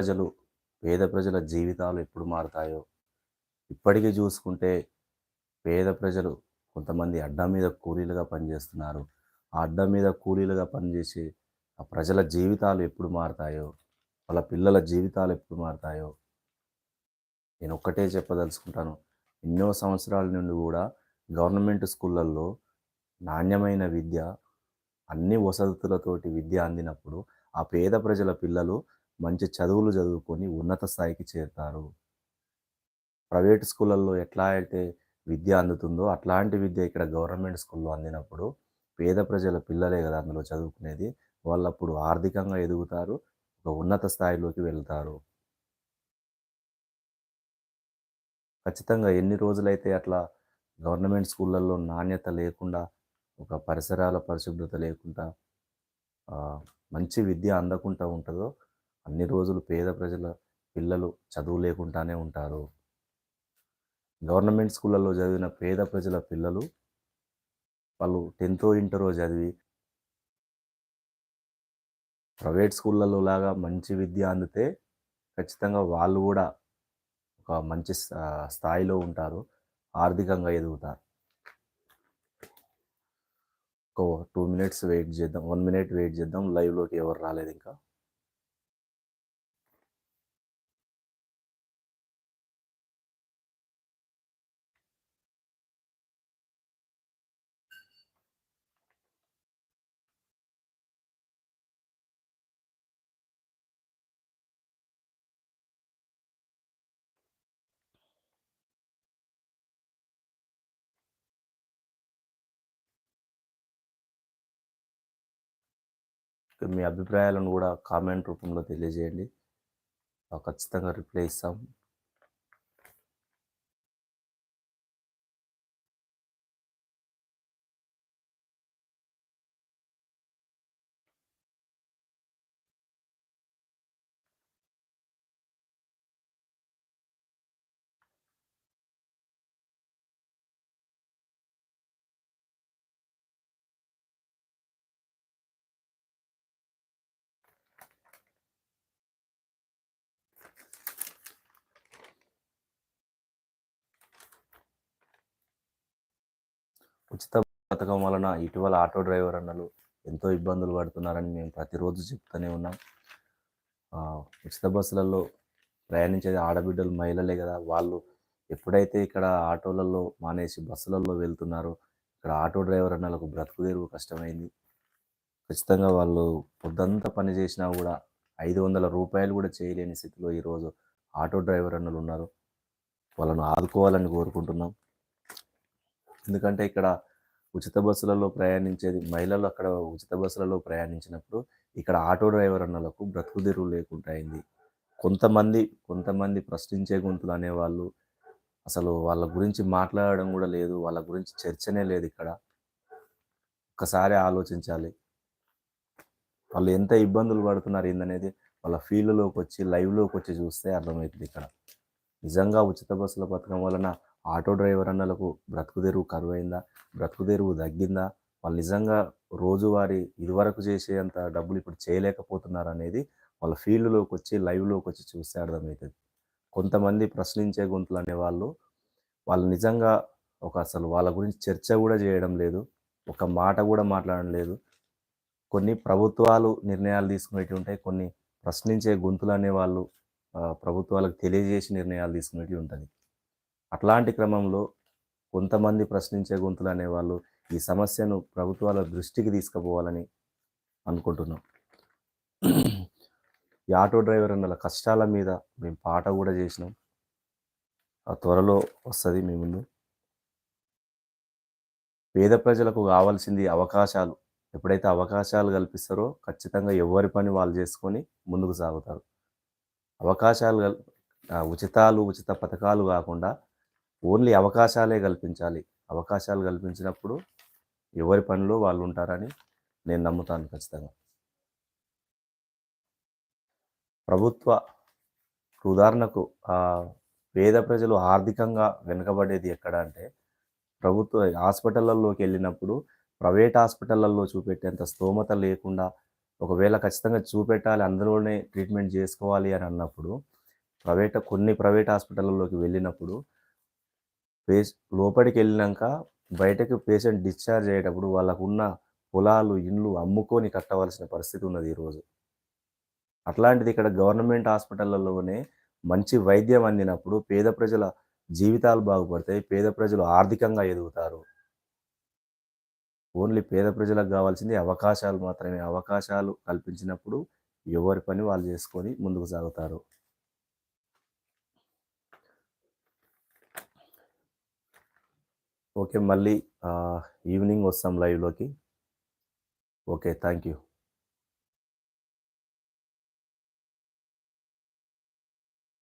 ప్రజలు పేద ప్రజల జీవితాలు ఎప్పుడు మారుతాయో ఇప్పటికీ చూసుకుంటే పేద ప్రజలు కొంతమంది అడ్డం మీద కూలీలుగా పనిచేస్తున్నారు. ఆ అడ్డం మీద కూలీలుగా పనిచేసి ఆ ప్రజల జీవితాలు ఎప్పుడు మారుతాయో వాళ్ళ పిల్లల జీవితాలు ఎప్పుడు మారుతాయో నేను ఒక్కటే చెప్పదలుచుకుంటాను. ఎన్నో సంవత్సరాల నుండి కూడా గవర్నమెంట్ స్కూళ్ళల్లో నాణ్యమైన విద్య అన్ని వసతులతోటి విద్య అందినప్పుడు ఆ పేద ప్రజల పిల్లలు మంచి చదువులు చదువుకొని ఉన్నత స్థాయికి చేరుతారు. ప్రైవేట్ స్కూళ్ళల్లో ఎట్లా అయితే విద్య అందుతుందో అట్లాంటి విద్య ఇక్కడ గవర్నమెంట్ స్కూల్లో అందినప్పుడు పేద ప్రజల పిల్లలే కదా అందులో చదువుకునేది. వాళ్ళు అప్పుడు ఆర్థికంగా ఎదుగుతారు ఒక ఉన్నత స్థాయిలోకి వెళ్తారు. ఖచ్చితంగా ఎన్ని రోజులైతే అట్లా గవర్నమెంట్ స్కూళ్ళల్లో నాణ్యత లేకుండా ఒక పరిసరాల పరిశుభ్రత లేకుండా మంచి విద్య అందకుండా ఉంటుందో అన్ని రోజులు పేద ప్రజల పిల్లలు చదువు లేకుండానే ఉంటారు. గవర్నమెంట్ స్కూళ్ళల్లో చదివిన పేద ప్రజల పిల్లలు వాళ్ళు టెన్త్ ఇంటరో చదివి ప్రైవేట్ స్కూళ్ళలో లాగా మంచి విద్య అందితే ఖచ్చితంగా వాళ్ళు కూడా ఒక మంచి స్థాయిలో ఉంటారు. ఆర్థికంగా ఎదుగుతారు. ఒక టూ మినిట్స్ వెయిట్ చేద్దాం వన్ మినిట్ వెయిట్ చేద్దాం లైవ్లోకి ఎవరు రాలేదు ఇంకా. మీ అభిప్రాయాలను కూడా కామెంట్ రూపంలో తెలియజేయండి. ఖచ్చితంగా రిప్లై ఇస్తాం. ఉచిత పథకం వలన ఇటీవల ఆటో డ్రైవర్ అన్నలు ఎంతో ఇబ్బందులు పడుతున్నారని మేము ప్రతిరోజు చెప్తూనే ఉన్నాం. ఉచిత బస్సులలో ప్రయాణించేది ఆడబిడ్డలు మహిళలే కదా. వాళ్ళు ఎప్పుడైతే ఇక్కడ ఆటోలలో మానేసి బస్సులలో వెళ్తున్నారో ఇక్కడ ఆటో డ్రైవర్ అన్నలకు బ్రతుకు తెరువు కష్టమైంది. ఖచ్చితంగా వాళ్ళు పొద్దంతా పని చేసినా కూడా ఐదు వందల రూపాయలు కూడా చేయలేని స్థితిలో ఈరోజు ఆటో డ్రైవర్ అన్నలు ఉన్నారు. వాళ్ళను ఆదుకోవాలని కోరుకుంటున్నాం. ఎందుకంటే ఇక్కడ ఉచిత బస్సులలో ప్రయాణించేది మహిళలు అక్కడ ఉచిత బస్సులలో ప్రయాణించినప్పుడు ఇక్కడ ఆటో డ్రైవర్ అన్నలకు బ్రతుకుదెరువు లేకుండా అయింది. కొంతమంది కొంతమంది ప్రశ్నించే గొంతులు అనేవాళ్ళు అసలు వాళ్ళ గురించి మాట్లాడడం కూడా లేదు వాళ్ళ గురించి చర్చనే లేదు ఇక్కడ. ఒక్కసారి ఆలోచించాలి. వాళ్ళు ఎంత ఇబ్బందులు పడుతున్నారు ఏందనేది వాళ్ళ ఫీల్డ్లోకి వచ్చి లైవ్లోకి వచ్చి చూస్తే అర్థమవుతుంది ఇక్కడ. నిజంగా ఉచిత బస్సుల పథకం వలన ఆటో డ్రైవర్ అన్నలకు బ్రతుకు తెరువు కరువైందా? బ్రతుకు తెరువు తగ్గిందా? వాళ్ళు నిజంగా రోజువారీ ఇదివరకు చేసేంత డబ్బులు ఇప్పుడు చేయలేకపోతున్నారు అనేది వాళ్ళ ఫీల్డ్లోకి వచ్చి లైవ్లోకి వచ్చి చూస్తే అర్థమవుతుంది కొంతమంది ప్రశ్నించే గొంతులు అనేవాళ్ళు వాళ్ళు నిజంగా ఒక అసలు వాళ్ళ గురించి చర్చ కూడా చేయడం లేదు ఒక మాట కూడా మాట్లాడడం లేదు. కొన్ని ప్రభుత్వాలు నిర్ణయాలు తీసుకునేవి ఉంటాయి కొన్ని ప్రశ్నించే గొంతులు అనేవాళ్ళు ప్రభుత్వాలకు తెలియజేసి నిర్ణయాలు తీసుకునేవి ఉంటుంది. అట్లాంటి క్రమంలో కొంతమంది ప్రశ్నించే గొంతులు అనేవాళ్ళు ఈ సమస్యను ప్రభుత్వాల దృష్టికి తీసుకుపోవాలని అనుకుంటున్నాం. ఈ ఆటో డ్రైవర్ అన్న కష్టాల మీద మేము పాట కూడా చేసినాం. ఆ త్వరలో వస్తుంది మీ ముందు. పేద ప్రజలకు కావాల్సింది అవకాశాలు. ఎప్పుడైతే అవకాశాలు కల్పిస్తారో ఖచ్చితంగా ఎవరి పని వాళ్ళు చేసుకొని ముందుకు సాగుతారు. అవకాశాలు ఉచితాలు ఉచిత పథకాలు కాకుండా ఓన్లీ అవకాశాలే కల్పించాలి. అవకాశాలు కల్పించినప్పుడు ఎవరి పనిలో వాళ్ళు ఉంటారని నేను నమ్ముతాను ఖచ్చితంగా. ప్రభుత్వ ఉదాహరణకు పేద ప్రజలు ఆర్థికంగా వెనుకబడేది ఎక్కడ అంటే ప్రభుత్వ హాస్పిటళ్ళల్లోకి వెళ్ళినప్పుడు ప్రైవేట్ హాస్పిటళ్ళల్లో చూపెట్టేంత స్తోమత లేకుండా ఒకవేళ ఖచ్చితంగా చూపెట్టాలి అందులోనే ట్రీట్మెంట్ చేసుకోవాలి అని అన్నప్పుడు ప్రైవేట్ కొన్ని ప్రైవేట్ హాస్పిటల్లోకి వెళ్ళినప్పుడు పేస్ లోపలికి వెళ్ళినాక బయటకు పేషెంట్ డిశ్చార్జ్ అయ్యేటప్పుడు వాళ్ళకున్న పొలాలు ఇండ్లు అమ్ముకొని కట్టవలసిన పరిస్థితి ఉన్నది ఈరోజు. అట్లాంటిది ఇక్కడ గవర్నమెంట్ హాస్పిటళ్ళలోనే మంచి వైద్యం అందినప్పుడు పేద ప్రజల జీవితాలు బాగుపడతాయి పేద ప్రజలు ఆర్థికంగా ఎదుగుతారు. ఓన్లీ పేద ప్రజలకు కావాల్సింది అవకాశాలు మాత్రమే. అవకాశాలు కల్పించినప్పుడు ఎవరి పని వాళ్ళు చేసుకొని ముందుకు సాగుతారు. ఓకే మళ్ళీ ఈవినింగ్ వస్తాం లైవ్లోకి. Okay thank you